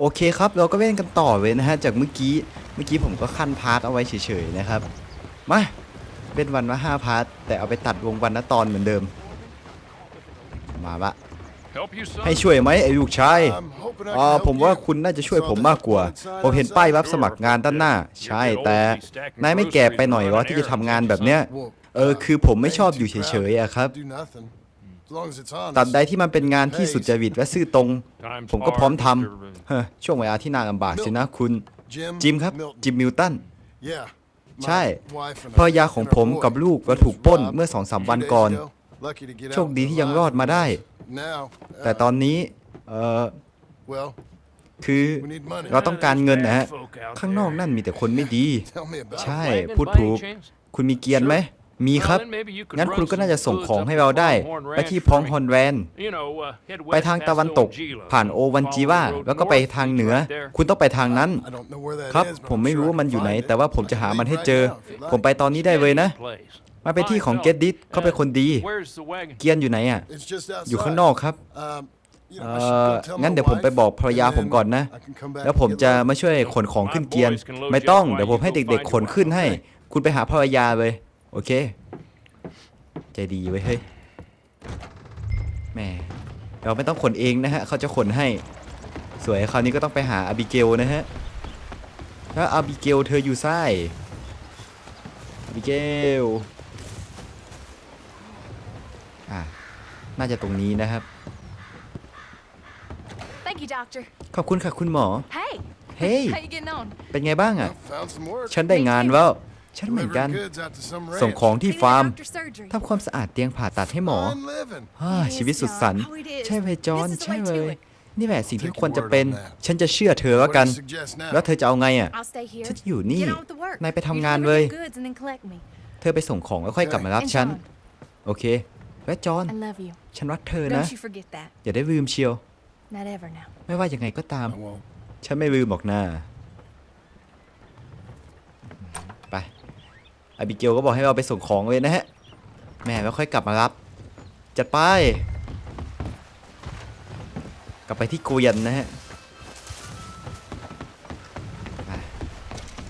โอเคครับ เราก็เล่นกันต่อเลยนะฮะ จากเมื่อกี้ เมื่อกี้ผมก็ขั้นพาร์ทเอาไว้เฉยๆนะครับ มา เป็นวันละห้าพาร์ท แต่เอาไปตัดวงวันละตอนเหมือนเดิม มาละ Help you, son? ให้ช่วยไหมไอ้ลูกชาย I'm hoping I อ่า can help ผมว่า you. คุณน่าจะช่วย Saw ผม that มากกว่า one sign ผมเห็น outside. ป้ายรับสมัครงานด้านหน้า ใช่แต่นายไม่แก่ไปหน่อยวะที่จะทำงานแบบเนี้ย Well, เออคือผมไม่ชอบอยู่เฉยๆอะครับ ตัดใดที่มันเป็นงานที่สุจริตและซื่อตรง Time's ผมก็พร้อม hard, ท Mr. ำเฮ้อช่วงเวลาที่น่าลำบากสินะคุณ Jim จิมครับ Milton. จิมมิลตัน Yeah. ใช่ My wife and ภรรยา a- ของ and ผม our boy กับลูกก็ was ถูกปล้น robbed เมื่อสองสาม a วัน few ก่อน days ago. Lucky to get โชค out ดีที่ยังรอดมาได้ Now, แต่ uh, ตอนนี้ เออ well, คือ we need money. เราต้องการเงินนะฮะ Folk out ข้างนอก there. นั่นมีแต่คนไม่ดี Tell me about ใช่ it. Wagon พูด by any ถูก chance? คุณมีเกียร์ไหม มีครับ Well, then maybe you could งั้น run คุณก็น่าจะ some ส่ง goods ของ up ให้ to เราได้ Pronghorn ไป Ranch ที่ for พอง me. ฮอนแวน You know, uh, head ไป west ทาง past ตะวันตก Ojila. ผ่านโอวันจิวา Follow the road แล้วก็ไป north, ทางเหนือ right there. คุณต้องไปทางนั้น I don't know where that ครับ is, but ผม I'm ไม่รู้ sure ว่า I มัน can อยู่ไหน find it. แต่ว่าผมจะหามันให้เจอ Right now, if you'd ผม like. ไปตอนนี้ได้เลยนะ Place. มาไปที่ของ Fine Get fellow. Dit เขาเป็นคนดี Where's the wagon? เกียร์อยู่ไหนอะ It's just อยู่ outside. ข้างนอกครับ Um, you เอ know, I should อ go tell งั้น my เดี๋ยวผมไป wife, บอกภรรยา and ผมก่อนนะ then I can come back แล้ว and ผม get จะ loaded. มาช่วยขนของขึ้นเกียร์ไม่ต้อง เดี๋ยวผมให้เด็กๆขนขึ้นให้ คุณไปหาภรรยาเลย โอเค ใจดีไว้ยเฮ้ยแหม่เราไม่ต้องขนเองนะฮะเขาจะขนให้ สวยคราวนี้ก็ต้องไปหาอาบิเกลนะฮะถ้าอาบิเกลเธออยู่ซ้ายอาบิเกลอะน่าจะตรงนี้นะครับ Thank you, doctor. ขอบคุณค่ะคุณหมอ Hey. Hey. How you getting on? เป็นไงบ้างอะ Well, found some work. ฉันได้งานแล้ว ฉันเหมือนกัน Delivering goods out to some ส่ง ranch. ของที่ Cleaning ฟาร์ม the doctor's surgery. ทำความสะอาดเตียงผ่าตัดให้หมอ Fine living. ฮ่า Yes, ชีวิตสุดสัน John. Oh, it is. ใช่เลยจอห์น This is the ใช่ way เล to ย it. นี่แหละสิ่งที่ Take ควร your จะ word เป็น on that. ฉันจะเชื่อเธอ What แล้ว do กัน you suggest now? แล้วเธอจะเอาไงอะ I'll stay here. ฉันจะอยู่นี่ Get on with the work. นายไปทำ You งาน deliver เลย the goods and then collect me. เธอไปส่งของแล้วค่อยกลับมารับ And ฉัน John, โอเค และจอห์น I love you. ฉันรักเธอนะ Don't you forget that. อย่าได้ลืมเชียว Not ever now. ไม่ว่ายังไงก็ตาม I won't. ฉันไม่ลืมหรอกนะไป อบิเกลก็บอกให้เราไปส่งของเลยนะฮะแม่แล้วค่อยกลับมารับ จัดไป กลับไปที่เกวียนนะฮะ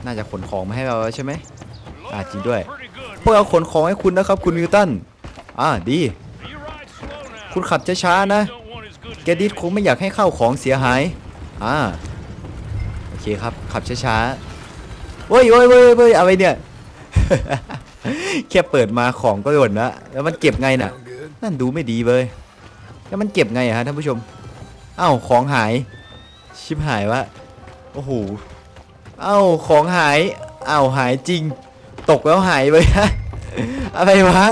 น่าจะขนของมาให้เราใช่ไหมอะจริงด้วยพวกเราขนของให้คุณนะครับ คุณนิวตันอ่าดี คุณขับช้าๆนะแกดิดคงไม่อยากให้เข้าของเสียหายอ่าโอเคครับขับช้าๆเว้ยเว้ยเว้ยเว้ยอะไรเนี่ย แค่เปิดมาของก็หล่นละแล้วมันเก็บไงน่ะ นั่นดูไม่ดีเลยแล้วมันเก็บไงอะฮะท่านผู้ชมเอ้าของหาย ชิบหายวะโอ้โหเอ้าของหายเอ้าหายจริง ตกแล้วหายไปฮะอะไรวะ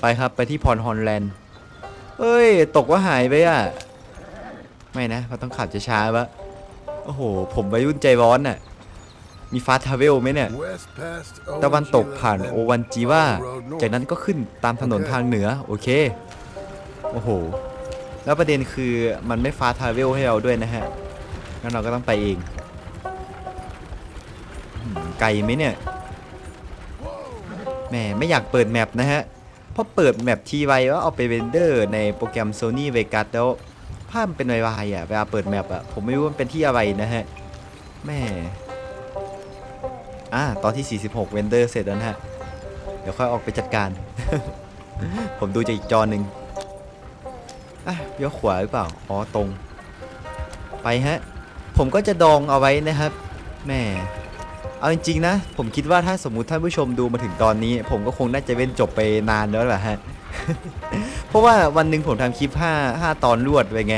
ไปครับไปที่พรฮอนแลนด์เอ้ย ตกว่าหายไปอะ ไม่นะเราต้องขับช้าๆวะโอ้โห ผมวัยรุ่นใจร้อนน่ะ มีฟาสทาเวลไหมเนี่ย ตะวันตกผ่านโอวันจิว่า จากนั้นก็ขึ้นตามถนนทางเหนือ โอเค โอ้โห แล้วประเด็นคือมันไม่ฟาสทาเวลให้เราด้วยนะฮะ งั้นเราก็ต้องไปเอง ไกลไหมเนี่ย แหมไม่อยากเปิดแมปนะฮะ เพราะเปิดแมปทีไว้ว่าเอาไปเรนเดอร์ในโปรแกรม Sony Vegas แล้วภาพมันเป็นวายๆอะ เวลาเปิดแมปอะ ผมไม่รู้มันเป็นที่อะไรนะฮะ แม่ อ่าตอนที่ 46 เวนเดอร์เสร็จแล้วนะฮะ เดี๋ยวค่อยออกไปจัดการ ผมดูจากอีกจอหนึ่งอะเลี้ยวขวาหรือเปล่า อ๋อ ตรง ไปฮะ ผมก็จะดองเอาไว้นะครับ แม่เอาจริงๆนะ ผมคิดว่าถ้าสมมุติท่านผู้ชมดูมาถึงตอนนี้ ผมก็คงน่าจะเว้นจบไปนานแล้วแหละฮะ เพราะว่าวันหนึ่งผมทำคลิป 5 5 ตอนรวดไปไง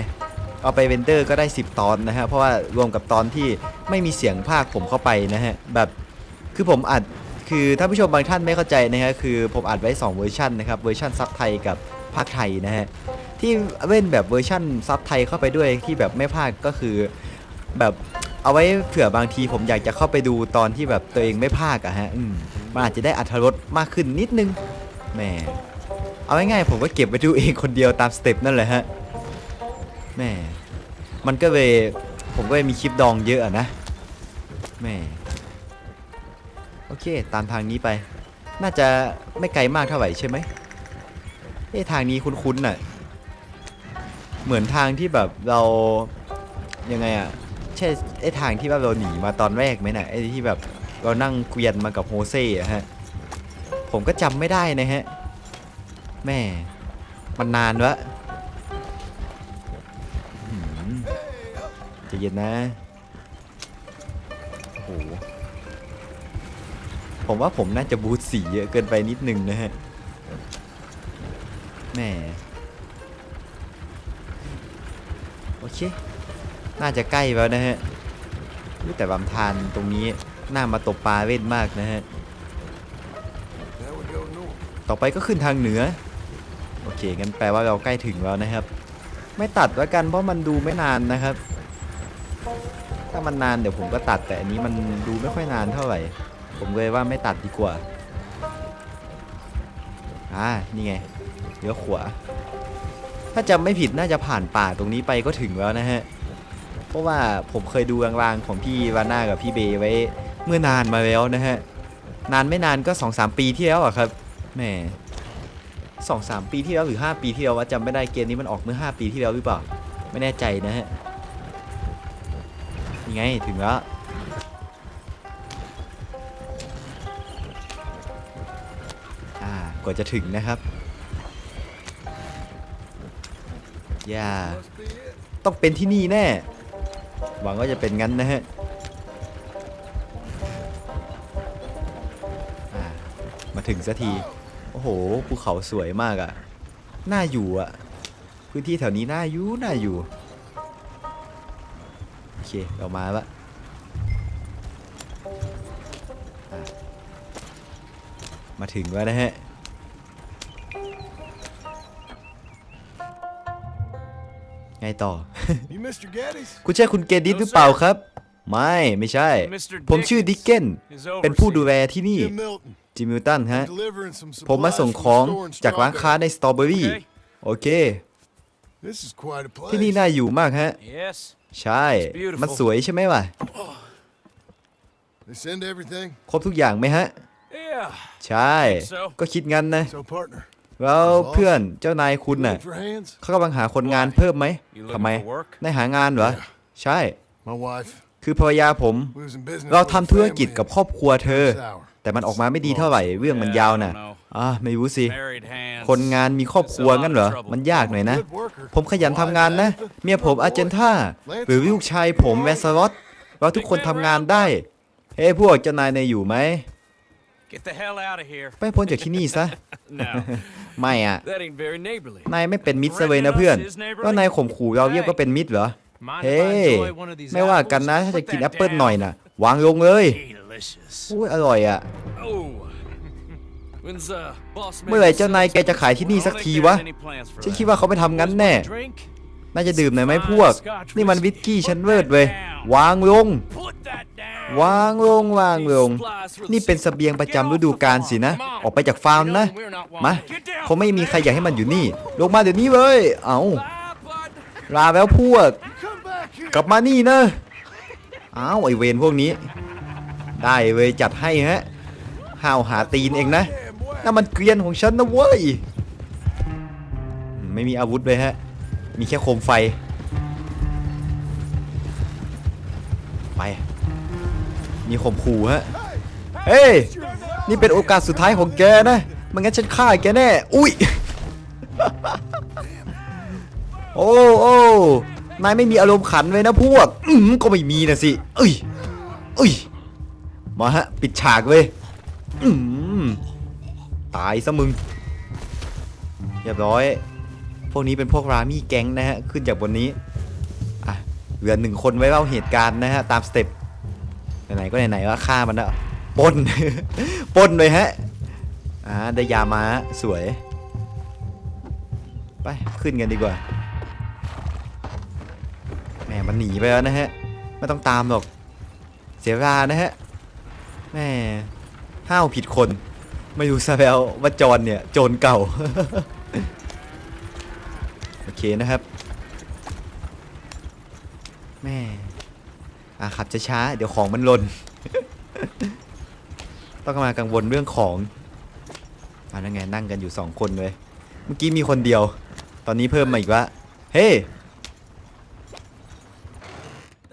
เอาไปเวนเดอร์ก็ได้ 10 ตอนนะฮะ เพราะว่ารวมกับตอนที่ไม่มีเสียงภาคผมเข้าไปนะฮะ แบบ คือผมอัดคือท่านผู้ชมบางท่านไม่เข้าใจนะฮะคือผมอัดไว้ 2 เวอร์ชันนะครับเวอร์ชันซับไทยกับภาคไทยนะฮะที่เว้นแบบเวอร์ชันซับไทยเข้าไปด้วยที่แบบไม่ภาคก็คือแบบเอาไว้เผื่อบางทีผมอยากจะเข้าไปดูตอนที่แบบตัวเองไม่ภาคอะฮะมมันอาจจะได้อัธรสมากขึ้นนิดนึงแหมเอาง่ายๆผมก็เก็บไว้ดูเองคนเดียวตามสเต็ปนั่นแหละฮะแหมมันก็เลยผมก็เลยมีคลิปดองเยอะอะนะแหม โอเค ตามทางนี้ไป น่าจะไม่ไกลมากเท่าไหร่ใช่ไหมเอ้ทางนี้คุ้นๆน่ะ เหมือนทางที่แบบเรายังไงอะใช่ไอ้ทางที่แบบเราหนีมาตอนแรกไหมนะ่ะไอ้ที่แบบเรานั่งเกวียนมากับโฮเซ่อะฮะ ผมก็จำไม่ได้นะฮะ แม่ มันนานวะใจะเย็นนะ โอ้โห ผมว่าผมน่าจะบูทสีเยอะเกินไปนิดนึงนะฮะแหม่โอเค น่าจะใกล้แล้วนะฮะแต่บำธารตรงนี้น่ามาตกปลาเล่นมากนะฮะ ต่อไปก็ขึ้นทางเหนือ โอเคงั้นแปลว่าเราใกล้ถึงแล้วนะครับ ไม่ตัดแล้วกันเพราะมันดูไม่นานนะครับ ถ้ามันนานเดี๋ยวผมก็ตัดแต่อันนี้มันดูไม่ค่อยนานเท่าไหร่ ผมเลยว่าไม่ตัดดีกว่า อ่า นี่ไงเลี้ยวขวา ถ้าจำไม่ผิดน่าจะผ่านป่าตรงนี้ไปก็ถึงแล้วนะฮะ เพราะว่าผมเคยดูรางๆของพี่วาน่ากับพี่เบย์ไว้เมื่อนานมาแล้วนะฮะ นานไม่นานก็2องสามปีที่แล้วอะครับ แหมสองสามปีที่แล้วหรือ5ปีที่แล้วว่าจำไม่ได้เกมนี้มันออกเมื่อ5ปีที่แล้วหรือเปล่า ไม่แน่ใจนะฮะ ยังไงถึงแล้ว กว่าจะถึงนะครับอย่าต้องเป็นที่นี่แน่ หวังว่าจะเป็นงั้นนะฮะมาถึงสักที โอ้โห ภูเขาสวยมากอะ่ะ น่าอยู่อะ่ะ พื้นที่แถวนี้น่าอยู่น่าอยู่ โอเค เรามาละอะมาถึงแล้วนะฮะ ไงต่อ You Mr. Geddes? คุณใช่คุณเกดิสหรือเปล่าครับ ไม่ไม่ใช่ Mr. ผมชื่อดิกเกน Is เป็นผู้ดู overseer. แลที่นี่ Jim Milton. จิมิลตันฮะ I'm delivering some ผมมา supplies ส่ง from ของ the store in จากร้านค้า Strawberry. ในสตรอเบอรี่ Okay. โอเค This is quite a place. ที่นี่น่าอยู่มากฮะ Yes. ใช่ It's beautiful. มันสวยใช่ไหมวะ They send everything. ครบทุกอย่างไหมฮะ Yeah. ใช่ Think so. ก็คิดงั้นนะ So partner, แล้วเพื่อนเจ้านายคุณ you น่ะ looking for hands? เขากำลังหาคนงานเพิ่มไหม You looking ทำไม for work? ได้หางานเหรอ ใช่ My wife. คือภรรยาผม We was in business เรา with ทำ a ธุรกิจ family กับครอบครัวเธอ in Sour. แต่มันออกมาไม่ดีเท่าไหร่เรื่องมันยาวน่ะ Yeah, I don't know. อ่าไม่รู้สิ Married hands. คนงานมีครอบครัวงั้นเหรอ มันยากหน่อยนะ Good worker. ผมขยันทำงานนะ เมียผมอาเจนท่า หรือลูกชายผมแวนสลอตเราทุกคนทำงานได้ เฮ้ยพวกเจ้านายในยอยู่ไหม Get the hell out of here. ไปพ้นจากที่นี่ซะ No, ไม่อะ that ain't very neighborly. นายไม่เป็นมิตรซะเลยนะเพื่อนแล้วนายข่มขู่เราเรียกว่าเป็นมิตรเหรอ Mind เฮ้ if I ย enjoy one of these ไม่ว่ากันนะ apples? ถ้าจะ Put กิน that แอปเปิล down. หน่อยน่ะ วางลงเลย Delicious. อุ้ยอร่อยอะ Oh. When's uh boss man เมื่อไหร่เจ้านายแกจะขายที่นี่สักทีวะ Don't think there's any plans for ฉัน that. คิดว่าเขาไม่ทำงั้นแน่ Drink? น่าจะดื่มหน่อยไหมพวก นี่มันวิสกี้ชั้นเลิศเว้ยวางลง Put that down. วางลงวางลง นี่เป็นเสบียงประจำฤดูกาลสินะ ออกไปจากฟาร์มนะ มาคงไม่มีใครอยากให้มันอยู่นี่ ลงมาเดี๋ยวนี้เลย เอาลาแล้วพวก กลับมานี่นะอ้าวไอเวนพวกนี้ ได้เว้ยจัดให้ฮะห้าวหาตีนเองนะนั่นมันเกรียนของฉันนะเว้ย ไม่มีอาวุธเลยฮะ มีแค่โคมไฟ ไป มีข่มขู่ฮะ เฮ้ย นี่เป็นโอกาสสุดท้ายของแกนะไม่งั้นฉันฆ่าแกแน่ อุ้ย โอ้โอ้นายไม่มีอารมณ์ขันเลยนะพวก อืมก็ไม่มีนะสิเอ้ยเอ้ย มาฮะ ปิดฉากเว้ย อืมตายซะมึง เรียบร้อย พวกนี้เป็นพวกรามี่แก๊งนะฮะ ขึ้นจากบนนี้ อะ เหลือหนึ่งคนไว้เล่าเหตุการณ์นะฮะ ตามสเต็ป ไหนๆก็ไหนๆว่าฆ่ามันแล้วปน ปนเลยฮะอ่าได้ยามาสวย ไปขึ้นกันดีกว่าแหมมันหนีไปแล้วนะฮะไม่ต้องตามหรอกเสียเวลานะฮะแหมห้าวผิดคนไม่รู้ซะแล้วว่าจอนเนี่ยโจรเก่า โอเคนะครับแม่ อะขับช้าๆเดี๋ยวของมันหล่น ต้องมากังวลเรื่องของอ่านั่นไงนั่งกันอยู่สองคนเลย เมื่อกี้มีคนเดียว ตอนนี้เพิ่มมาอีกว่าเฮ้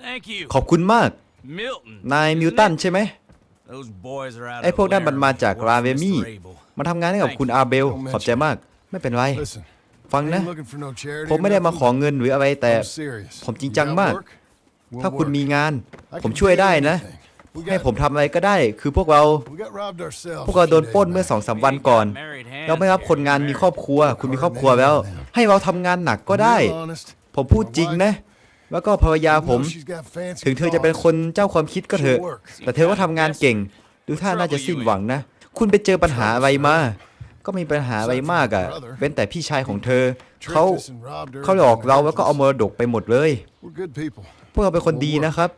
Thank you. ขอบคุณมาก Milton. นาย isn't มิวตัน it? ใช่ไหม Those boys are out ไอ้ of พวกนั้นมันมา Laramie จาก working รา for เว Mr. มี่ Abel. มาทำงานให้กับคุณอาเบล ขอบใจมาก ไม่เป็นไร Listen, ฟัง I นะ ain't looking for no charity ผมไม่ได้มาขอเงินหรืออะไรแต่ I'm serious. ผมจริง You จัง got มาก work? We'll ถ้าคุณ work. มีงาน I ผม can ช่วย do ได้นะ anything. We ให้ got- ผมทำอะไรก็ได้ คือพวกเรา we got robbed ourselves พวกเรา a few โดนปล้น days เมื่อ back. สองสามวันก่อน Married hands เราไม่รับคนงานมีครอบครัว คุณมีครอบครัวแล้ว ให้เราทำงานหนักก็ได้ Real honest, ผมพูดจริงนะ แล้วก็ภรรยา I know ผม she's got fancy ถึงเธอจะเป็น cars. คนเจ้าความคิดก็เถอะ แต่เธอก็ทำงานเก่ง ดูท่าน่าจะสิ้นหวังนะ คุณไปเจอปัญหาอะไรมา ก็มีปัญหาอะไรมากอะเว้นแต่พี่ชายของเธอ เขา Tricked us and robbed her เขาหลอกเราแล้วก็เอามรดกไปหมดเลย We're good people. พวกเราเป็นคนดีนะครับ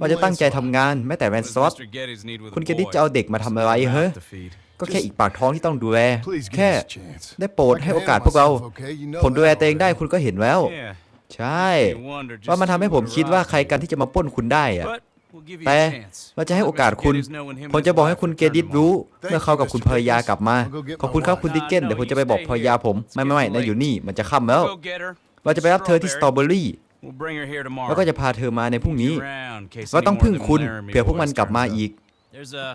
เราจะตั้งใจทำงานแม้แต่แรน What ซอ does ต Mr. Geddes need with a คุณเกดิต boy? จะเอาเด็กมาทำอะไร Mouth เฮ้ย to feed. ก็แค่อีกปากท้องที่ต้องดูแล Please give แค่ us a chance. ได้โปรด I can ให้โอกาส handle พวกเรา myself, okay? You know ผมดูแล that ตัวเองได้ already. คุณก็เห็นแล้ว Yeah. ใช่ You wonder just ว่ามันทำให้ผม who คิดว่า robbed ใครกันที่จะมาปล้นคุณได้อะ But we'll give you แต่ a chance. เราจะให้โอกาส Let Mr. คุณ Geddes know when him and ผม his จะบอกให้ wife คุณเก return ดิต tomorrow. รู้ เมื่อเขากับคุณภรรยากลับมา ขอบคุณครับคุณดิกเกนเดี๋ยวผมจะไปบอกภรรยาผม ไม่ไม่ไม่นายอยู่นี่มันจะค่ำแล้ว Go get her. เราจะไปรับเธอที่สตรอเบอรี่ We'll bring her here tomorrow. แล้วก็จะพาเธอมาในพรุ่งนี้ Keep you around in case เรา any ต้อง more พึ่ง of them คุณ Laramie เผื่อพวกมัน boys กลับมา turns up. อีก There's a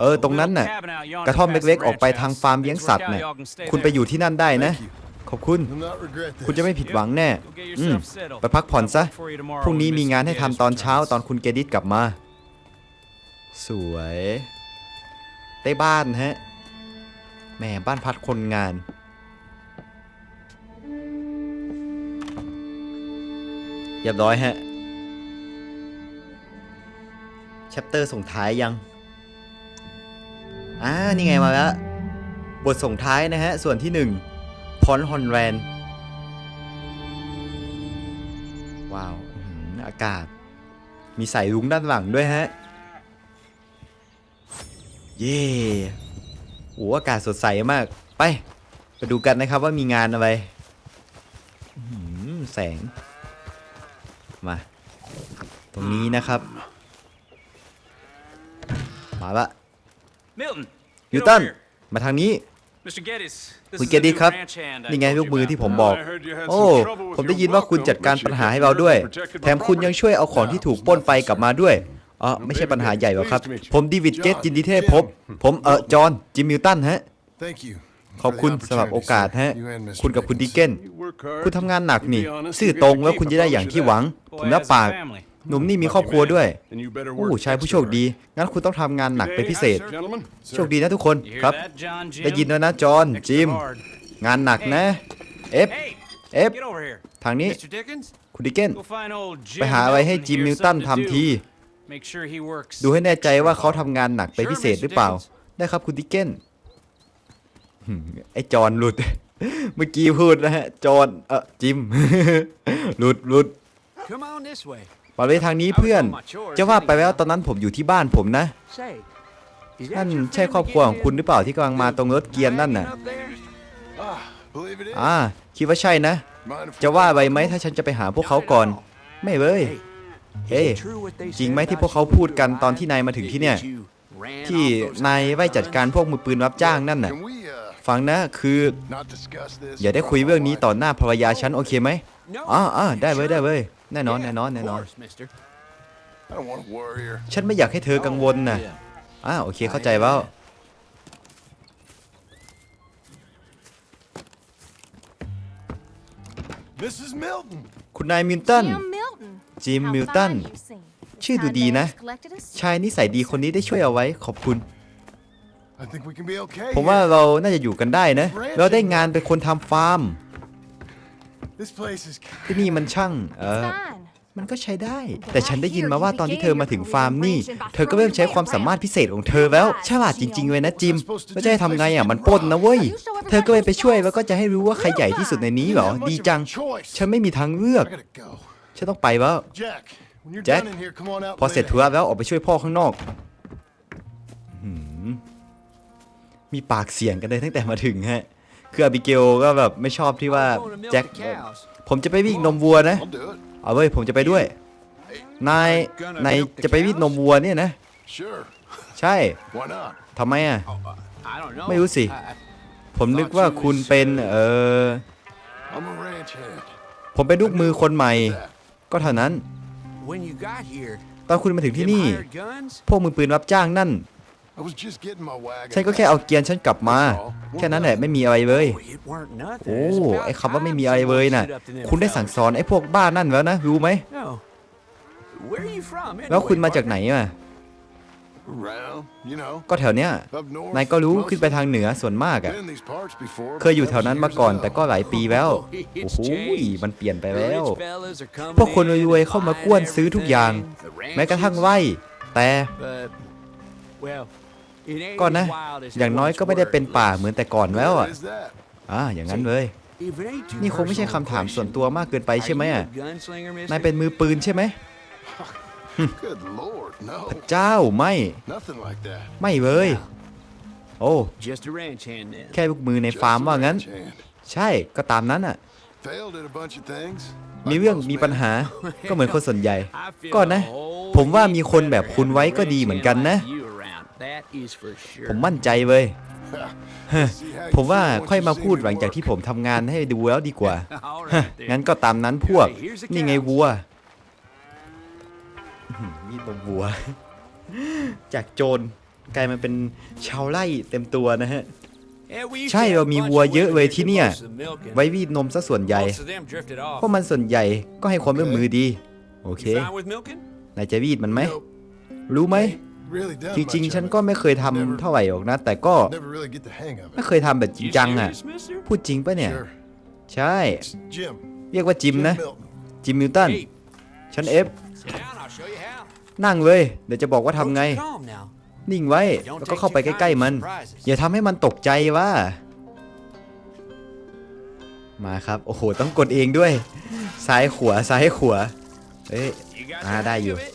เออตรงนั้นน่ะ little cabin out yonder กระท่อม past the เล็กๆ ออกไป ranch ทาง house. ฟาร์มเลี้ยง It's สัตว์ worked out. น่ะ Y'all can stay คุณไป there. อยู่ที่นั่นได้นะ Thank you. ขอบคุณ You'll not regret this. คุณจะไม่ผิดหวังแน่ Go get อืม yourself settled. ไปพักผ่อนซะ I'll look for you tomorrow พรุ่งนี้ when มี Mr. งานให้ทำ Geddes ตอนเช้า returns. ตอนคุณเกดิตกลับมา สวยได้บ้านฮะแหมบ้านพักคนงาน เรียบร้อยฮะแชปเตอร์ส่งท้ายยัง อ่า นี่ไงมาแล้ว บทส่งท้ายนะฮะ ส่วนที่หนึ่งพอนฮอนแรน ว้าว อากาศ มีสายรุ้งด้านหลังด้วยฮะ เย่โอ้อากาศสดใสมาก ไป ไปดูกันนะครับว่ามีงานอะไรแสง มา ตรงนี้นะครับ มาละ Milton, นิว get ตัน over here. มาทางนี้ Mr. Geddes, this คุณ is เก the ดิ new ครับ ranch hand I นี่ไง told ลู you กมือ about. ที่ผมบอก I heard you had some โอ้ trouble with ผมได้ your ยินว่าคุณ welcome, จัดการ but you ปัญหา kept ให้เราด้วย your protected แถมคุณยังช่วยเอาของที่ถูกปล้นไปกลับมาด้วยอ๋อไม่ใช่ปัญหาใหญ่หรอกครับ ผมดีวิดเกตยินดีที่ได้พบ ผมเออจอห์นจิมมิลตันฮะ Thank you. ขอบคุณ for the สำหรับโอกาส opportunity, ฮะ sir. You and Mr. คุณกับคุณดิ Dickens. เกน You work hard. คุณทำงานหนัก You นี่ be honest, ซื่อ you ตรง gotta แล้ว keep, คุณ I จะได้ promise อย่าง you ที่ that. หวัง ผมรับปาก family. หนุ่มนี่มีครอบครัวด้วย And you better โอ้ work ชายผู้โชค extra ดี hard. งั้นคุณต้องทำงานหนักเป็นพิเศษ Gentlemen, โชคดีนะทุกคน You hear ครับ that, John, Jim? ได้ยินแล้วนะจอห์น Extra จิม hard. งานหนักนะ เอฟ Hey, เอฟ get over here. ทางนี้ Mr. Dickens, คุณดิเกน go find old Jim ไปหาอะไรให้ Milton จิม here มิลตัน something to ทำที do. Make sure he works ดูให้แน่ใจว่าเขา extra ทำงานหนักเป็น Sure, พิเศษ Mr. หรือเปล่า Dickens ได้ครับคุณดิเกนหืม ไอ้จอนหลุด เมื่อกี้พูดนะฮะ จอนเออจิม หลุดหลุด Come on this way. ไปเลยทางนี้เพื่อน จะว่าไปแล้วตอนนั้นผมอยู่ที่บ้านผมนะ Say, is นั่น that your ใช่ friend ครอบครัวของ again คุณหรือเปล่าที่กำลังมาตรงรถเกียร์นั่นน่ะ hanging up there? Believe it is. อ่าคิดว่าใช่นะ Mind if we จะว่า talk ไปไหมถ้าฉันจะไปหาพวกเขาก่อน ไม่เลย เฮ้ Is it true what they จริง said ไหมที่ about พวกเขา you พูด and กัน your ตอน wife? ที่นายมาถึงที่เนี่ย That you ran ที่ off those นายไว้จัดการ guns? พวกมือปืนรับจ้างนั่นน่ะ Can we, uh, ฟังนะคือ not discuss this? อย่าได้ in คุย front of เรื่อง my นี้ wife? ต่อหน้าภรรยาฉันโอเคไหม No. อ๋ออ๋อได้เว้ย Sure. ได้เว้ยแน่นอน Yeah, แน่นอน of แน่นอน course, mister. I don't want to worry her. ฉันไม่อยากให้เธอกังวลนะ Yeah. อ่าโอเคเข้าใจแล้ว Mrs. Milton. คุณนายมิลตัน Jim Milton. Jim How Milton. fine you seem. This ชื่อดู kind ดีนะ man's collected us. ชายนิสัยดีคนนี้ได้ช่วยเอาไว้ขอบคุณ I think we can be okay. ผมว่า here. เราน่าจะอยู่กันได้นะ เราได้งานเป็นคนทำฟาร์ม This place is ที่นี่มันช่างเออ Fine. มันก็ใช้ได้ แต่ฉันได้ยินมาว่าตอนที่เธอมาถึงฟาร์มนี่ เธอก็เริ่มใช้ความสามารถพิเศษของเธอแล้ว ฉลาดจริงๆเลยนะจิมแล้วจะให้ทำไงอะ มันปล้นนะเว้ย เธอก็เลยไปช่วยแล้วก็จะให้รู้ว่าใครใหญ่ที่สุดในนี้เหรอ ดีจัง ฉันไม่มีทางเลือก I gotta go. ฉันต้องไปแล้ว Jack, when you're Jack, done in here, come on out. พอ and เสร็จ lay ธุระแล้วออกไปช่วยพ่อข้างนอก มีปากเสียงกันเลยตั้งแต่มาถึงฮะ คืออาบิเกลก็แบบไม่ชอบที่ว่า I'm gonna milk แจ็ค the cows. ผมจะไปวิ่งนมวัวนะ I'll do it. เอาเว้ยผมจะไปด้วย นาย นายจะไปวิ่งนมวัวเนี่ยนะ Sure. ใช่ Why not? ทำไมอะ I don't know. ไม่รู้สิ I- I- ผมนึกว่าคุณเป็น เออ I'm a ranch hand. ผมเป็นลูกมือคนใหม่ That. ก็เท่านั้น when you got here, ตอนคุณมาถึงที่ them นี่ hired guns? พวกมือปืนรับจ้างนั่น I was just getting my wagon. ฉันก็แค่เอาเกียร์ฉันกลับมา แค่นั้นแหละไม่มีอะไรเลย Oh, it weren't nothing. โอ้ It's about ไอ้คำว่าไม่มี time อะไรเลยน่ะ someone stood up to them คุณได้สั่ง fellas. สอนไอ้พวกบ้านั่นแล้วนะรู้ไหม No. Where are you from? แล้วคุณ anyway, มาจากไหน partner? อะ Around, you know. ก็แถวเนี้ย Up north. นายก็รู้ mostly. ขึ้นไปทางเหนือส่วนมากอะ Been in these parts before, เคยอยู่แถวนั้นมาก่อนแต่ก็หลายปีแล้ว Oh, โอ้ it's โห changed. มันเปลี่ยนไป The แล้ว rich fellas are coming พวกคน in รวย and ๆเข้ามาก buying วนซื้อทุกอย่าง everything. The แม้กระทั่ง ranches, ไร่แต่ but, well, it ain't ก็นะ as wild as it อย่างน้อย once ก็ไม่ได้ were, เป็น at ป่า least. เหมือนแต่ก่อนแล้วอะ What is that? อ่าอย่างนั้นเลย If it ain't too นี่คงไม่ใช่ personal คำถาม question, ส่วนตัวมากเกินไปใช่ไหม are you อะ a gunslinger, mister? นายเป็นมือปืนใช่ไหม Good lord, no. เจ้าไม่ Nothing like that. ไม่เลย โอ้ Just a ranch hand then. แค่ลูกมือใน Just ฟาร์ม a ว่างั้น ranch hand. ใช่ก็ตามนั้นอะ Failed at a bunch of things. มี like เรื่อง most มี men. ปัญหาก็เหมือนคนส่วนใหญ่ I feel ก็นะ a whole ผมว่ามีคนแบบ heap คุณไว้ก็ดี better เหมือนกันนะ ผมมั่นใจเลย See how you ผมว่า feel once ค่อย you มา see พูด me หลังจาก work. ที่ผมทำงานให้ดูแล้วดีกว่า All ฮะ right then. งั้นก็ตามนั้นพวก Hey, here's the นี่ไง cows. วัวอื้อหือนี่ตัววัว จากโจรกลายมาเป็นชาวไร่เต็มตัวนะฮะ Yeah, we used ใช่ to have เรา a มี bunch วัว of เยอะ women เลย that ที่ did เนี่ย most of the milking. ไว้วีดนมซะส่วนใหญ่ Most of them drifted off. เพราะมันส่วนใหญ่ก็ให้ความร่วมมือดี โอเค You fine with milking? นายจะวีดมันไหม Nope. รู้ไหม Really done จริง much ๆฉัน of it. ก็ไม่เคยทำเท่าไหร่หรอกนะ แต่ก็ Never really get the hang of ไม่ it. เคยทำแบบจริง You จังอะ serious, mister? พูดจริงปะเนี่ย Sure. ใช่ It's Jim. เรียกว่าจิม Jim นะ Milton. จิมมิลตัน Hey, ฉันเอฟ sit down. I'll show you how. นั่งเลย เดี๋ยวจะบอกว่าทำไง Approach calm now. นิ่งไว้ แล้วก็เข้าไปใกล้ๆมัน อย่าทำให้มันตกใจว่า มาครับ โอ้โห ต้องกดเองด้วย ซ้ายขวาซ้ายขวาเอ้ย You got Ah, the ได้ hang อยู่ of it.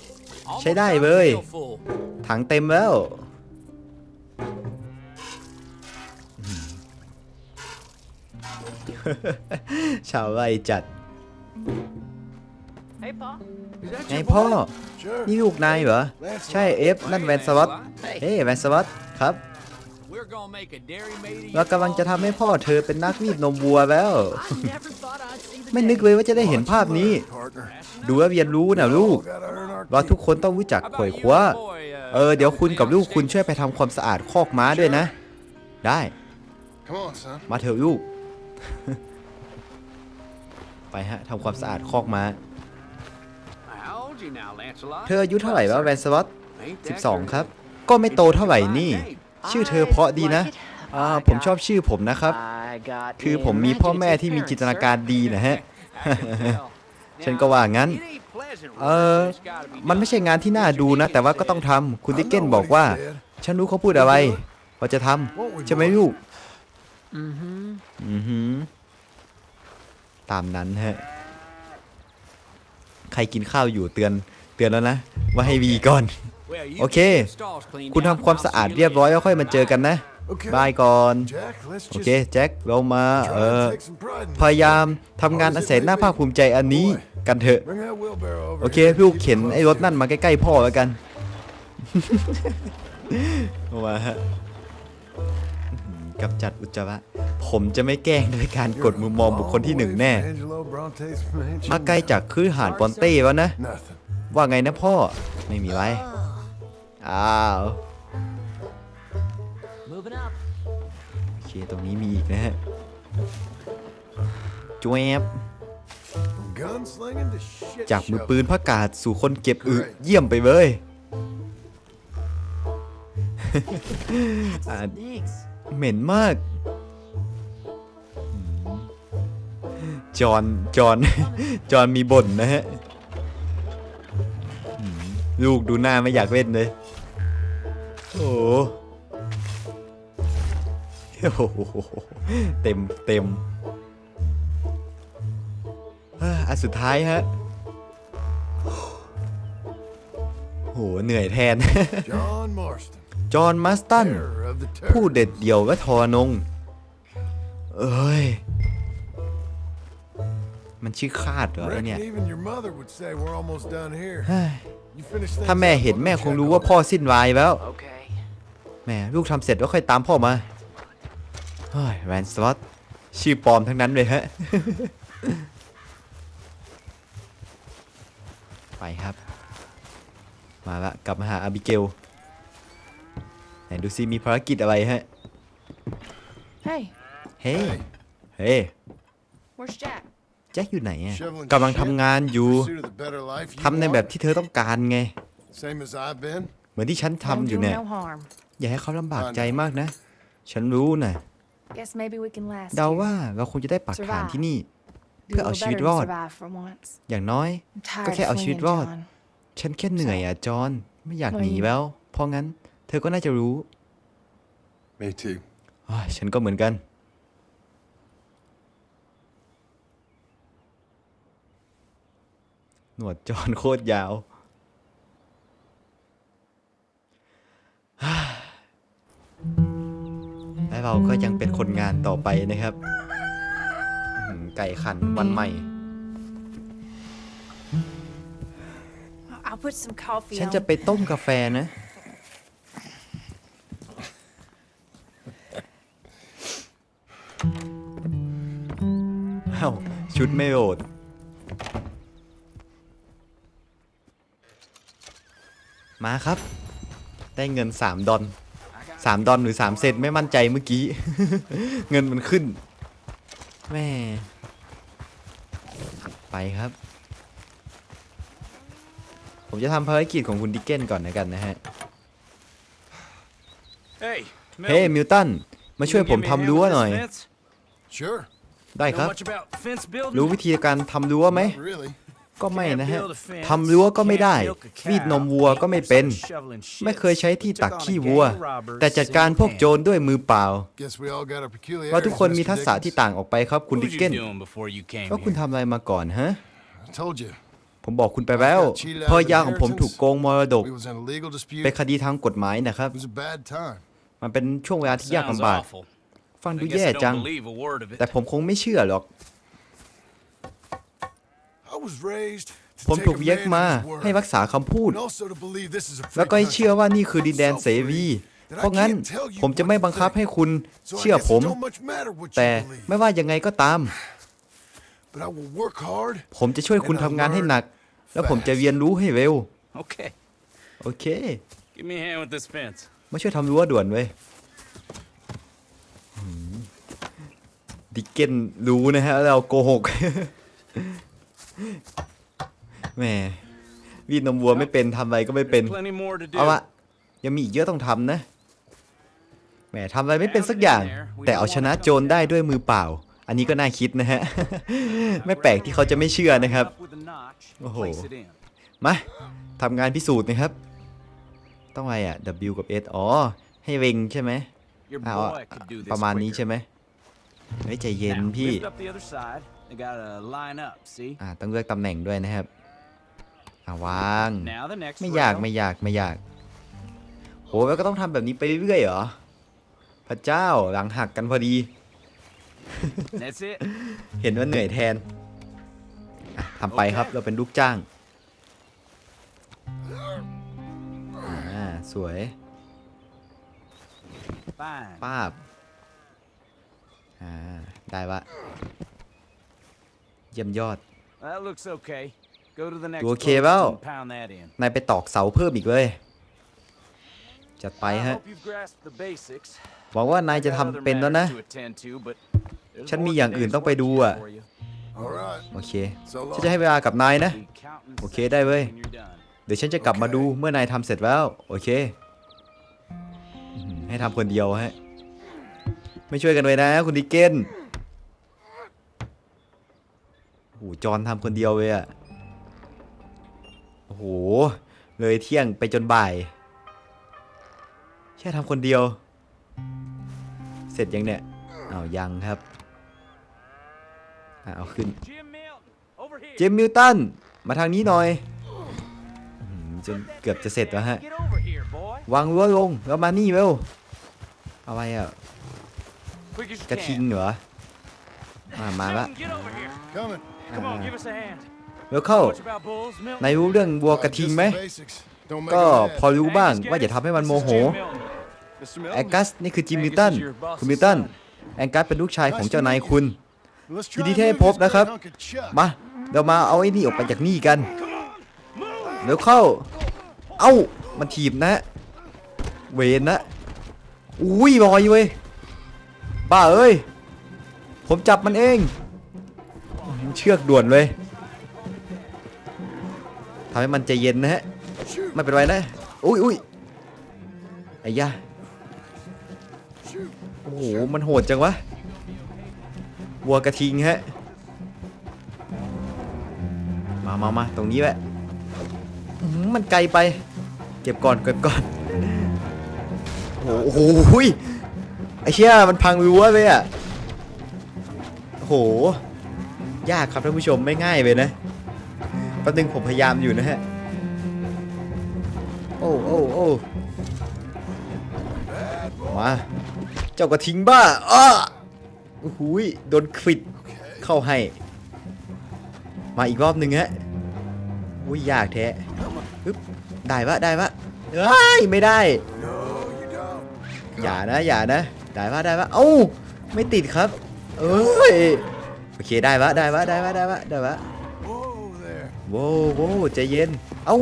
Almost ใช้ได้ got the เว้ย pail full. ถังเต็มแล้วอืมชาวไร่จัด Hey, Pa. Is that ไง your พ่อ boy? Sure. นี่ลูกนายเหรอ ใช่เอฟ นั่นแวนสวัตเฮ้ยแวนสวัตครับ We're gonna make a dairy maid of you เรากำลังจะทำให้พ่อเธอเป็นนักวีดนมวัวแล้ว I never thought I'd see the ไม่ day. นึกเลยว่าจะได้เห็นภาพนี้ Partner. ดูแล้วเรียนรู้นะลูก Gotta earn our เราทุกคนต้องรู้จัก How ข่อย about ค you ว้า and the boy, uh, เออเดี๋ยวคุณกับลูกคุณ stay ช่วยไปทำความสะอาดคอกม้าด้วยนะ ได้ Come on, son. มาเถอะลูก ไปฮะทำความสะอาดคอกม้า How old you now, Lancelot? เธออายุเท่าไหร่แล้วแวนสวอต Ain't that 12ครับ ก็ไม่โตเท่าไหร่นี่ ชื่อเธอเพราะดีนะอ่าผมชอบชื่อผมนะครับ คือผมมีพ่อแม่ที่มีจินตนาการดีนะฮะ ฉันก็ว่างั้น เออ มันไม่ใช่งานที่น่าดูนะ แต่ว่าก็ต้องทำคุณดิกเกนบอกว่า ฉันรู้เขาพูดอะไรว่าจะทำใช่ไหมลูก อือหือตามนั้นฮะ ใครกินข้าวอยู่เตือนเตือนแล้วนะ ว่าให้วีก่อน โอเค คุณทำความสะอาดเรียบร้อยแล้วค่อยมาเจอกันนะ Okay. บายก่อน Jack, let's โอ just เค แจ็ค เรามา เอ try อ and take some pride in พยายามทำงานอันแสนน่าภาคภูมิใจอันนี้กันเถอะ Bring that wheelbarrow over โอเค here. พี่ลูก Keep it เข็น close ไอ้รถ to นั่นมาใกล้ๆพ่อแล้วกันมาฮะอื้อหือกำจัดอุจจาระผมจะไม่แกล้งโดยการ You're กดมุมมองบุคคลที่หนึ่งแน่ Angelo Bronte's mansion. มาไกลจากคือหาดปอนเต้แล้วนะ Nothing. ว่าไงนะพ่อ ไม่มีไร อ้าว ตรงนี้มีอีกนะฮะจวบ From gunslinging to shit จากมือ shoveling. ปืนพระกาศสู่คนเก็บอึเยี่ยมไปเลยอ่า Thanks. เหม็นมาก จอน จอน จอนมีบ่นนะฮะอืมลูกดูหน้าไม่อยากเล่นเลย โอ้ โหโอ้โหเต็มเต็มเอ้ออันสุดท้ายฮะโหเหนื่อยแทน John Marston, จอห์นมัสตัน terror of the ผู้ turf. เด็ดเดี่ยวและทอนง เอ้ย มันชื่อคาดเหรอไอ Reckon เนี่ย even your mother would say we're almost done here. เฮ้ย You finish ถ้า things แม่ up, เห็น we'll แม่ go คง check รู้ on ว่า it. พ่อสิ้นวายแล้ว Okay. แหม่ลูกทำเสร็จแล้วค่อยตามพ่อมา เฮ้ยแวนสล็อตชื่อปลอมทั้งนั้นเลยฮะ ไปครับ มาละกลับมาหาอาบิเกลไหนดูซิมีภารกิจอะไรฮะ Hey, เฮ้เฮ้ where's Jack? แจ็คอยู่ไหนอะ Shoveling กำลังทำงานอยู่ Pursuit of the better life you ทำในแบบ want? ที่เธอต้องการไง Same as I've been. เหมือนที่ฉัน Don't ทำอยู่ do เนี่ย no harm. อย่าให้เขาลำบากใจมากนะ ฉันรู้นะ Guess maybe we can last. เดา here. ว่าเราคงจะได้ปักฐานที่นี่ Do a เพื่อเอา little ชีวิต better ร than อด survive for once. อย่างน้อย I'm tired ก็แค่ of เอาชีวิต flinging, รอด John. ฉันแค่เหนื่อยอะจอห์นไม่อยาก No, หนี you- แล้ว เพราะงั้น เธอก็น่าจะรู้ Me too. อ้ายฉันก็เหมือนกัน หนวดจอห์นโคตรยาวและ เราก็ยังเป็นคนงานต่อไปนะครับอื้อหือไก่ขันวันใหม่ I'll put some coffee ฉัน on. จะไปต้มกาแฟนะ เอ้า ชุดไม่โหลด มาครับ ได้เงิน 3 ดอ ล3ดอลหรือ3เซนต์ไม่มั่นใจเมื่อกี้ เงินมันขึ้นแม่ไปครับ ผมจะทำภารกิจของคุณดิกเกนก่อนนะกันนะฮะ Hey, เฮ้ Milton, มิลตัน มาช่วย you ผม give me a hand ทำรั้ว with this หน่อย fence? Sure. ได้ครับ Know much about fence building? รู้วิธีการทำรั้วไหม Not really. ก็ไม่นะฮะ Can't build a fence, ทำรั้วก็ไม่ได้ can't milk a cow, วีดนมวัวก็ไม่เป็น can't shoveling shit. ไม่เคยใช้ที่ตัก Took on a ขี้ gang วัว of robbers แต่จัดการพวกโจรด้วยมือเปล่า Guess we all got our peculiarities. เราทุกคนมี Mr. ทักษะที่ Dickens. ต่างออกไปครับคุณ What ดิ was กเก you น doing before you came ก็คุณ here? ทำอะไรมาก่อนฮะ I told you. ผมบอกคุณไปแล้วพอยาของผมถูกโกงมรดก We was in a legal dispute. เป็นคดีทางกฎหมายนะครับ It was a bad time. มันเป็นช่วงเวลาที่ยาก Sounds ลำบาก awful. ฟัง I ดู guess แย่ I จัง don't believe a word of it. แต่ผมคงไม่เชื่อหรอก I was raised to ผม take ถูก a เย็ก man มา at his word. ให้รักษาคำพูด And also to believe this is a free แล้วก็ให้ country. เชื่อว่านี่คือดินแดนเสรี เพราะงั้นผมจะไม่บังคับให้คุณ So I เชื่อ guess ผม it don't much matter what you แต่ believe. ไม่ว่ายังไงก็ตาม But I will work hard. ผมจะช่วยคุณทำงานให้หนัก แล้วผมจะเรียนรู้ให้เร็ว Okay. โอเค Give me a hand with this fence. มาช่วยทำรั้วด่วนเว้ยหืมดิกเกนรู้นะฮะแล้วเราโกหก แหมวีดนมวัวไม่เป็นทำอะไรก็ไม่เป็น Plenty more to do. เอาละยังมีอีกเยอะต้องทำนะแหมทำอะไรไม่เป็นสักอย่าง แต่เอาชนะโจรได้ด้วยมือเปล่า อันนี้ก็น่าคิดนะฮะ ไม่แปลกที่เขาจะไม่เชื่อนะครับ With a notch, Oh. place it in. มาทำงานพิสูจน์นะครับ ต้องอะไรอะ W กับ S อ๋อ ให้เวงใช่ไหม Your อ่า boy could do this ประมาณนี้ quicker. ใช่ไหม เฮ้ยใจเย็น Now, พี่ lift up the other side. They gotta line up, see? อ่าต้องเลือกตำแหน่งด้วยนะครับ อ่าวาง Now the next ไม่อยาก rail. ไม่อยากไม่อยาก โหแล้วก็ต้องทำแบบนี้ไปเรื่อยๆเหรอ พระเจ้าหลังหักกันพอดี That's it. เห็นว่าเหนื่อยแทนอะทำไปครับเราเป็นลูกจ้าง อ่า สวย Fine. ป้าบ อ่า ได้ละเยี่ยมยอด That looks okay. Go to the next Du okay, post Val? and pound that in. นายไปตอกเสาเพิ่มอีกเลย จัดไป I ฮะ hope you've grasped the basics. หวังว่านายจะ Got ทำ other เป็นแล้วนะ matters to attend to, but there's ฉันมี more อย่าง than อื่น day's ต้องไป work ดู here อะ for you. All right. โอเค So ฉัน long. จะให้เวลากับนายนะ The accountant Okay, says ได้เว้ย when you're done. เดี๋ยวฉันจะกลับมาดูเมื่อนายทำเสร็จแล้ว โอเคอื้อหือให้ทำคนเดียวฮะ ไม่ช่วยกันเลยนะ คุณดิกเกนโอ้โหจอนทำคนเดียวเลยอะโอ้โห เลยเที่ยงไปจนบ่าย แค่ทำคนเดียว เสร็จยังเนี่ยอ้าวยังครับอะเอาขึ้น Jim Milton, over here. เจมส์มิลตัน มาทางนี้หน่อยอื้อหือจนเกือบจะเสร็จแล้วฮะ Get over here, boy. วางรั้วลงแล้วมานี่เร็วอะไรอะ Quick as you กระทิง can. เหรอมามาละ Milton, get over here. Coming. Come on, Ah. give us a hand. เร็วเข้า Much about bulls, Milton? นายรู้เรื่องวัวกระทิงไหม Just the basics. Don't make ก็ a mad. พอรู้บ้าง Angus ว่าอย่าทำให้มันโม This is โห Jim Milton. Mr. Milton? แองกัสนี่คือจิมมิล Angus ตัน is your boss's คุณมิลตัน son. แองกัสเป็นลูกชายของเจ้านายคุณ Let's ยิน try ดี and ที่ให้ move พบ this นะครับ great hunk of chuck. มา เรามาเอาไอ้นี่ออกไปจากนี่กัน Move! เร็วเข้า เอ้า มันถีบนะ เวนนะ อุ้ยลอยเว้ย บ้าเอ้ย ผมจับมันเองเชือกด่วนเลยทำให้มันใจเย็นนะฮะ ไม่เป็นไรนะ อุ้ยอุ้ยไอ้ยะโอ้โห มันโหดจังวะ วัวกระทิงฮะ มามามาตรงนี้แหละมันไกลไป เก็บก่อน เก็บก่อน โอ้โหโอ้โหย ไอ้เชี่ยมันพังรั้วเลยอะโห ยากครับท่านผู้ชมไม่ง่ายเลยนะแป๊บนึงผมพยายามอยู่นะฮะ โอ้โอ้โอ้มา เจ้ากระทิงบ้าอ้อโอ้โหยโดนควิดเข้าให้ มาอีกรอบหนึ่งฮะอุ้ยยากแท้ปึ๊บได้ปะได้ปะเอ้ยไม่ได้ อย่านะ อย่านะ ได้ปะได้ปะเอ้าไม่ติดครับ เอ้ยโอเคได้ปะได้ปะได้ปะได้ปะได้ปะโว้โว้ใจเย็น เอ้า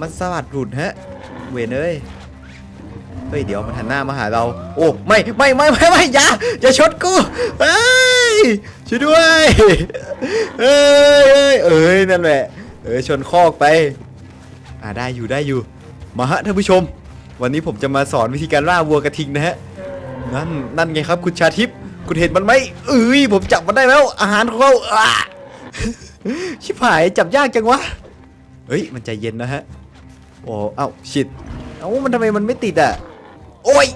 มันสวัสดหลุดฮะ เวนเอ้ยเฮ้ยเดี๋ยวมันหันหน้ามาหาเรา โอ้ไม่ไม่ไม่ไม่ไม่อย่าอย่าชนกูเอ้ยช่วยด้วยเอ้ยเอ้ยเอ้ยนั่นแหละเอ้ยชนคอกไปอ่าได้อยู่ได้อยู่มาฮะท่านผู้ชม วันนี้ผมจะมาสอนวิธีการล่าวัวกระทิงนะฮะ นั่นนั่นไงครับ คุณชาทิพย์คุณเห็นมันไหมเอ้ยผมจับมันได้แล้ว อาหารของเราอะชิบหายจับยากจังวะเฮ้ยมันใจเย็นนะฮะโอ้เอ้าชิดเอ้ามันทำไมมันไม่ติดอะโอ้ย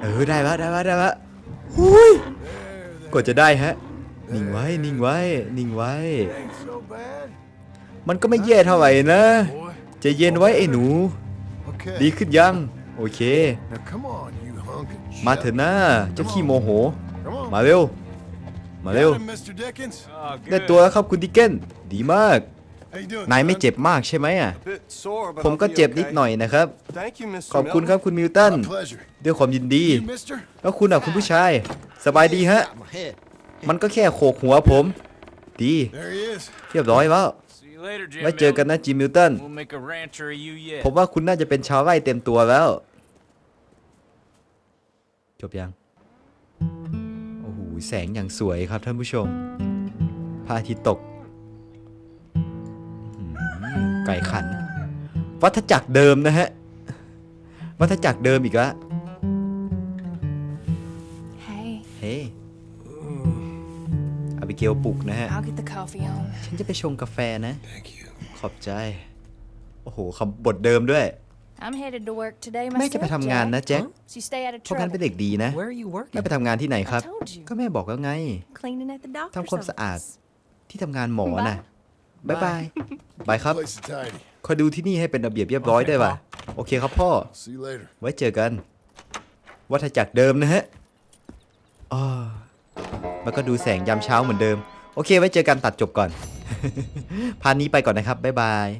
เออได้ปะได้ปะได้ปะหุยกว่าจะได้ฮะนิ่งไว้นิ่งไว้นิ่งไว้ Ain't so bad. มันก็ไม่แย่เท่าไหร่นะ Boy. ใจเย็นไว้ไอ้หนู Okay. ดีขึ้นยัง โอเค มาเถอะนะเจ้าขี้โมโห Come on. มาเร็ว มาเร็ว Got him, Mr. Dickens. Oh, ได้ตัวแล้วครับคุณดิเกนดีมาก How you doing? นายไม่ son? เจ็บมากใช่ไหมอะ bit sore, but ผม I'll ก็ be เจ็บนิด okay. หน่อยนะครับ Thank you, Mr. ขอบคุณครับคุณมิลตัน My pleasure. ด้วยความยินดี You, mister? แล้วคุณอะคุณผู้ชาย สบายดีฮะ มันก็แค่โขกหัวผม ดี There he is. เรียบร้อยแล้ว See you later, Jim. ไว้เจอกันนะจิมมิลตัน We'll make a rancher of you yet. ผมว่าคุณน่าจะเป็นชาวไร่เต็มตัวแล้ว จบยัง โอ้โห แสงอย่างสวยครับท่านผู้ชมพระอาทิตย์ตกอื้อหือไก่ขัน วัฏจักรเดิมนะฮะ วัฏจักรเดิมอีกแล้ว Hey, เฮ้อาบิเกลปลุกนะฮะ I'll get the coffee on. ฉันจะไปชงกาแฟนะ Thank you. ขอบใจ โอ้โหคำบทเดิมด้วย I'm headed to work today แม่ myself. จะไปทำงานนะ Jack. แจ็ค So you stay out of เพราะงั้น trouble. เป็นเด็กดีนะ Where are you working? แม่ไปทำงานที่ไหนครับ I told you. ก็แม่บอกแล้วไง Cleaning at the doctor's ทำความสะอาด office. ที่ทำงานหมอน่ะบายบายบายครับ Place is tidy. คอยดูที่นี่ให้เป็นระเบียบเรียบร้อยด้วยว่ะ โอเคครับพ่อ See you later. ไว้เจอกัน วัฏจักรเดิมนะฮะอ๋อมันก็ดูแสงยามเช้าเหมือนเดิม โอเค ไว้เจอกันตัดจบก่อน พานนี้ไปก่อนนะครับ บ๊ายบาย